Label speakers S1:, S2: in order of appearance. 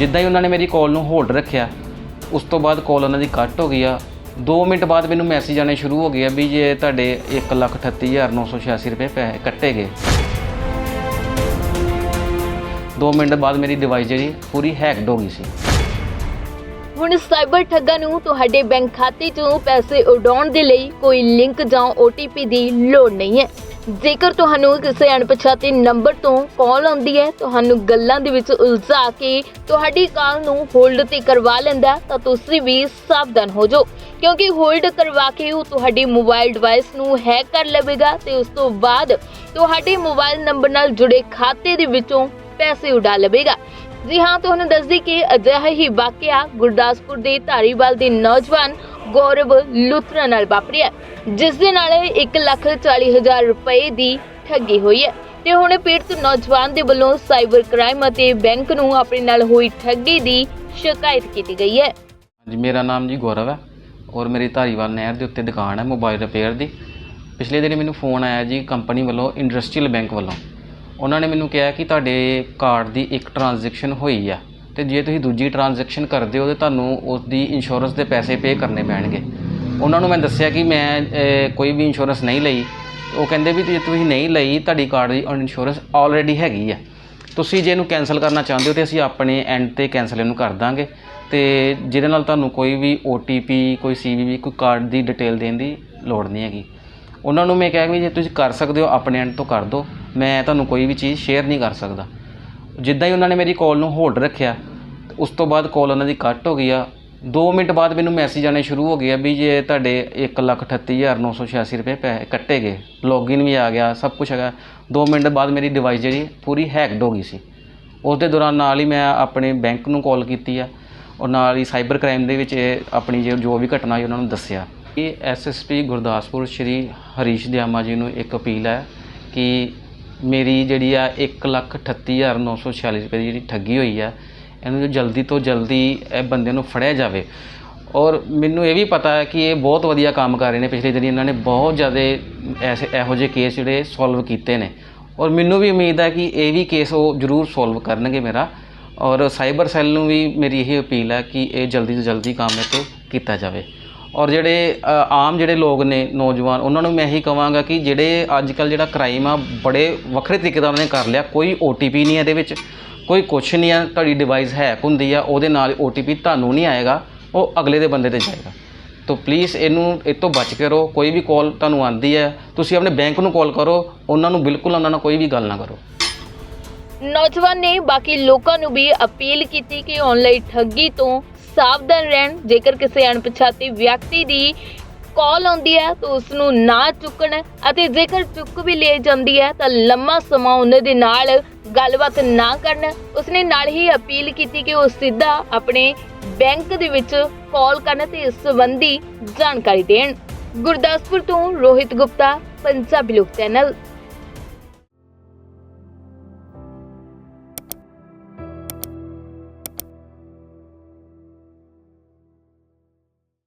S1: ਜਿੱਦਾਂ ਹੀ ਉਹਨਾਂ ਨੇ ਮੇਰੀ ਕਾਲ ਨੂੰ ਹੋਲਡ ਰੱਖਿਆ, ਉਸ ਤੋਂ ਬਾਅਦ ਕਾਲ ਉਹਨਾਂ ਦੀ ਕੱਟ ਹੋ ਗਈ ਆ। 2 ਮਿੰਟ ਬਾਅਦ ਮੈਨੂੰ ਮੈਸੇਜ ਆਣੇ ਸ਼ੁਰੂ ਹੋ ਗਏ ਆ ਵੀ ਜੇ ਤੁਹਾਡੇ 138986 ਰੁਪਏ ਪੈਸੇ ਕੱਟੇ ਗਏ। 2 ਮਿੰਟ ਬਾਅਦ ਮੇਰੀ ਡਿਵਾਈਸ ਜਿਹੜੀ ਪੂਰੀ ਹੈਕਡ ਹੋ ਗਈ ਸੀ।
S2: ਹੁਣ ਸਾਈਬਰ ਠੱਗਾਂ ਨੂੰ ਤੁਹਾਡੇ ਬੈਂਕ ਖਾਤੇ 'ਚੋਂ ਪੈਸੇ ਉਡਾਉਣ ਦੇ ਲਈ ਕੋਈ ਲਿੰਕ ਜਾਂ OTP ਦੀ ਲੋੜ ਨਹੀਂ ਹੈ। ਜੇਕਰ ਤੁਹਾਨੂੰ ਕਿਸੇ ਅਣਪਛਾਤੇ ਨੰਬਰ ਤੋਂ ਕਾਲ ਆਉਂਦੀ ਹੈ, ਤੁਹਾਨੂੰ ਗੱਲਾਂ ਦੇ ਵਿੱਚ ਉਲਝਾ ਕੇ ਤੁਹਾਡੀ ਕਾਲ ਨੂੰ ਹੋਲਡ ਤੇ ਕਰਵਾ ਲੈਂਦਾ, ਤਾਂ ਤੁਸੀਂ ਵੀ ਸਾਵਧਾਨ ਹੋ ਜਾਓ। ਕਿਉਂਕਿ ਹੋਲਡ ਕਰਵਾ ਕੇ ਉਹ ਤੁਹਾਡੀ ਮੋਬਾਈਲ ਡਿਵਾਈਸ ਨੂੰ ਹੈਕ ਕਰ ਲਵੇਗਾ ਤੇ ਉਸ ਤੋਂ ਬਾਅਦ ਤੁਹਾਡੇ ਮੋਬਾਈਲ ਨੰਬਰ ਨਾਲ ਜੁੜੇ ਖਾਤੇ ਦੇ ਵਿੱਚੋਂ ਪੈਸੇ ਉਡਾ ਲਵੇਗਾ। ਜੀ ਹਾਂ ਤੁਹਾਨੂੰ ਦੱਸਦੀ ਕਿ ਅਜਿਹਾ ਹੀ ਵਾਕਿਆ ਗੁਰਦਾਸਪੁਰ ਦੇ ਧਾਰੀਵਾਲ ਦੇ ਨੌਜਵਾਨ ਗੌਰਵ ਲੁਥਰਾ ਨਾਲ ਵਾਪਰਿਆ ਜਿਸ ਦੇ ਨਾਲ 1,40,000 ਰੁਪਏ ਦੀ ਠੱਗੀ ਹੋਈ ਹੈ। ਤੇ ਹੁਣ ਪੀੜਤ ਨੌਜਵਾਨ ਦੇ ਵੱਲੋਂ ਸਾਈਬਰ ਕ੍ਰਾਈਮ ਅਤੇ ਬੈਂਕ ਨੂੰ ਆਪਣੇ ਨਾਲ ਹੋਈ ਠੱਗੀ ਦੀ ਸ਼ਿਕਾਇਤ ਕੀਤੀ ਗਈ ਹੈ।
S1: ਜੀ ਮੇਰਾ ਨਾਮ ਜੀ ਗੌਰਵ ਹੈ ਔਰ ਮੇਰੀ ਧਾਰੀਵਾਲ ਨਹਿਰ ਦੇ ਉੱਤੇ ਦੁਕਾਨ ਹੈ ਮੋਬਾਈਲ ਰਿਪੇਅਰ ਦੀ। ਪਿਛਲੇ ਦਿਨ ਮੈਨੂੰ ਫੋਨ ਆਇਆ ਜੀ ਕੰਪਨੀ ਵੱਲੋਂ ਇੰਡਸਟਰੀਅਲ ਬੈਂਕ ਵੱਲੋਂ। ਉਹਨਾਂ ਨੇ ਮੈਨੂੰ ਕਿਹਾ ਕਿ ਤੁਹਾਡੇ ਕਾਰਡ ਦੀ ਇੱਕ ਟ੍ਰਾਂਜੈਕਸ਼ਨ ਹੋਈ ਆ ਅਤੇ ਜੇ ਤੁਸੀਂ ਦੂਜੀ ਟ੍ਰਾਂਜੈਕਸ਼ਨ ਕਰਦੇ ਹੋ ਤਾਂ ਤੁਹਾਨੂੰ ਉਸਦੀ ਇੰਸ਼ੋਰੈਂਸ ਦੇ ਪੈਸੇ ਪੇ ਕਰਨੇ ਪੈਣਗੇ। ਉਹਨਾਂ ਨੂੰ ਮੈਂ ਦੱਸਿਆ ਕਿ ਮੈਂ ਕੋਈ ਵੀ ਇੰਸ਼ੋਰੈਂਸ ਨਹੀਂ ਲਈ। ਉਹ ਕਹਿੰਦੇ ਵੀ ਜੇ ਤੁਸੀਂ ਨਹੀਂ ਲਈ, ਤੁਹਾਡੀ ਕਾਰਡ ਦੀ ਇੰਸ਼ੋਰੈਂਸ ਆਲਰੇਡੀ ਹੈਗੀ ਆ। ਤੁਸੀਂ ਜੇ ਇਹਨੂੰ ਕੈਨਸਲ ਕਰਨਾ ਚਾਹੁੰਦੇ ਹੋ ਤੇ ਅਸੀਂ ਆਪਣੇ ਐਂਡ ਤੇ ਕੈਨਸਲ ਇਹਨੂੰ ਕਰ ਦਾਂਗੇ। ਤੇ ਜਿਹਦੇ ਨਾਲ ਤੁਹਾਨੂੰ ਕੋਈ ਵੀ OTP ਕੋਈ CVV ਕੋਈ ਕਾਰਡ ਦੀ ਡਿਟੇਲ ਦੇਣ ਦੀ ਲੋੜ ਨਹੀਂ ਹੈਗੀ। ਉਹਨਾਂ ਨੂੰ ਮੈਂ ਕਿਹਾ ਕਿ ਜੇ ਤੁਸੀਂ ਕਰ ਸਕਦੇ ਹੋ, ਆਪਣੇ ਐਂਡ ਤੋਂ ਕਰ ਦਿਓ। ਮੈਂ ਤੁਹਾਨੂੰ ਕੋਈ ਵੀ ਚੀਜ਼ ਸ਼ੇਅਰ ਨਹੀਂ ਕਰ ਸਕਦਾ। ਜਿੱਦਾਂ ਹੀ ਉਹਨਾਂ ਨੇ ਮੇਰੀ ਕਾਲ ਨੂੰ ਹੋਲਡ ਰੱਖਿਆ, ਉਸ ਤੋਂ ਬਾਅਦ ਕਾਲ ਉਹਨਾਂ ਦੀ ਕੱਟ ਹੋ ਗਈ ਆ। 2 ਮਿੰਟ ਬਾਅਦ ਮੈਨੂੰ ਮੈਸੇਜ ਆਣੇ ਸ਼ੁਰੂ ਹੋ ਗਏ ਆ ਵੀ ਜੇ ਤੁਹਾਡੇ 138986 ਰੁਪਏ ਪੈ ਕੱਟੇ ਗਏ ਲੌਗਇਨ ਵੀ ਆ ਗਿਆ, ਸਭ ਕੁਝ ਹੈਗਾ। 2 ਮਿੰਟ ਬਾਅਦ ਮੇਰੀ ਡਿਵਾਈਸ ਜਿਹੜੀ ਪੂਰੀ ਹੈਕਡ ਹੋ ਗਈ ਸੀ। ਉਸ ਦੇ ਦੌਰਾਨ ਨਾਲ ਹੀ ਮੈਂ ਆਪਣੇ ਬੈਂਕ ਨੂੰ ਕਾਲ ਕੀਤੀ ਆ। ਔਰ ਨਾਲ ਹੀ ਸਾਈਬਰ ਕ੍ਰਾਈਮ ਦੇ ਵਿੱਚ ਇਹ ਆਪਣੀ ਜੋ ਜੋ ਵੀ ਘਟਨਾ ਹੋਈ, ਉਹਨਾਂ ਨੂੰ ਦੱਸਿਆ। ਇਹ ਐਸਐਸਪੀ ਗੁਰਦਾਸਪੁਰ ਸ਼੍ਰੀ ਹਰੀਸ਼ ਦਿਆਮਾ ਜੀ ਨੂੰ ਇੱਕ ਅਪੀਲ ਹੈ ਕਿ ਮੇਰੀ ਜਿਹੜੀ ਆ 138946 ਰੁਪਏ ਦੀ ਜਿਹੜੀ ਠੱਗੀ ਹੋਈ ਆ, ਇਹਨੂੰ ਜਲਦੀ ਤੋਂ ਜਲਦੀ ਇਹ ਬੰਦੇ ਨੂੰ ਫੜਿਆ ਜਾਵੇ। ਔਰ ਮੈਨੂੰ ਇਹ ਵੀ ਪਤਾ ਹੈ ਕਿ ਇਹ ਬਹੁਤ ਵਧੀਆ ਕੰਮ ਕਰ ਰਹੇ ਨੇ ਪਿਛਲੇ ਦਿਨੀ, ਇਹਨਾਂ ਨੇ ਬਹੁਤ ਜ਼ਿਆਦਾ ਐਸੇ ਇਹੋ ਜਿਹੇ ਕੇਸ ਜਿਹੜੇ ਸੋਲਵ ਕੀਤੇ ਨੇ। ਔਰ ਮੈਨੂੰ ਵੀ ਉਮੀਦ ਹੈ ਕਿ ਇਹ ਵੀ ਕੇਸ ਉਹ ਜ਼ਰੂਰ ਸੋਲਵ ਕਰਨਗੇ ਮੇਰਾ। ਔਰ ਸਾਈਬਰ ਸੈੱਲ ਨੂੰ ਵੀ ਮੇਰੀ ਇਹ ਅਪੀਲ ਹੈ ਕਿ ਇਹ ਜਲਦੀ ਤੋਂ ਜਲਦੀ ਕੰਮ ਇਹ ਤੋਂ ਕੀਤਾ ਜਾਵੇ। ਔਰ ਜਿਹੜੇ ਆਮ ਜਿਹੜੇ ਲੋਕ ਨੇ ਨੌਜਵਾਨ, ਉਹਨਾਂ ਨੂੰ ਮੈਂ ਇਹੀ ਕਹਾਂਗਾ ਕਿ ਜਿਹੜੇ ਅੱਜ ਕੱਲ ਜਿਹੜਾ ਕ੍ਰਾਈਮ ਆ, ਬੜੇ ਵੱਖਰੇ ਤਰੀਕੇ ਦਾ ਉਹਨਾਂ ਨੇ ਕਰ ਲਿਆ। ਕੋਈ OTP ਨਹੀਂ ਇਹਦੇ ਵਿੱਚ, ਕੋਈ ਕੁਛ ਨਹੀਂ ਆ, ਤੁਹਾਡੀ ਡਿਵਾਈਸ ਹੈਕ ਹੁੰਦੀ ਆ, ਉਹਦੇ ਨਾਲ OTP ਤੁਹਾਨੂੰ ਨਹੀਂ ਆਏਗਾ, ਉਹ ਅਗਲੇ ਦੇ ਬੰਦੇ ਤੇ ਜਾਏਗਾ। ਤੋ ਪਲੀਜ਼ ਇਹਨੂੰ, ਇਹ ਤੋਂ ਬਚ ਕੇ ਰਹੋ, ਕੋਈ ਵੀ ਕਾਲ ਤੁਹਾਨੂੰ ਆਂਦੀ ਹੈ ਤੁਸੀਂ ਆਪਣੇ ਬੈਂਕ ਨੂੰ ਕਾਲ ਕਰੋ, ਉਹਨਾਂ ਨੂੰ ਬਿਲਕੁਲ ਉਹਨਾਂ ਨਾਲ ਕੋਈ ਵੀ ਗੱਲ ਨਾ ਕਰੋ।
S2: ਨੌਜਵਾਨ ਨੇ ਬਾਕੀ ਲੋਕਾਂ ਨੂੰ ਵੀ ਅਪੀਲ ਕੀਤੀ ਕਿ ਆਨਲਾਈਨ ਠੱਗੀ ਤੋਂ ਸਾਵਧਾਨ ਰਹਿਣ। ਜੇਕਰ ਕਿਸੇ ਅਣਪਛਾਤੇ ਵਿਅਕਤੀ ਦੀ ਕਾਲ ਆਉਂਦੀ ਹੈ, ਤਾਂ ਉਸ ਨੂੰ ਨਾ ਚੁੱਕਣ ਅਤੇ ਜੇਕਰ ਚੁੱਕ ਵੀ ਲਈ ਜਾਂਦੀ ਹੈ, ਤਾਂ ਲੰਮਾ ਸਮਾਂ ਉਹਨਾਂ ਦੇ ਨਾਲ ਗੱਲਬਾਤ ਨਾ ਕਰਨ। ਉਸਨੇ ਨਾਲ ਹੀ ਅਪੀਲ ਕੀਤੀ ਕਿ ਉਹ ਸਿੱਧਾ ਆਪਣੇ ਬੈਂਕ ਦੇ ਵਿੱਚ ਕਾਲ ਕਰਨ ਤੇ ਇਸ ਸੰਬੰਧੀ ਜਾਣਕਾਰੀ ਦੇਣ। ਗੁਰਦਾਸਪੁਰ ਤੋਂ ਰੋਹਿਤ ਗੁਪਤਾ, ਪੰਜਾਬੀ ਲੋਕ ਚੈਨਲ।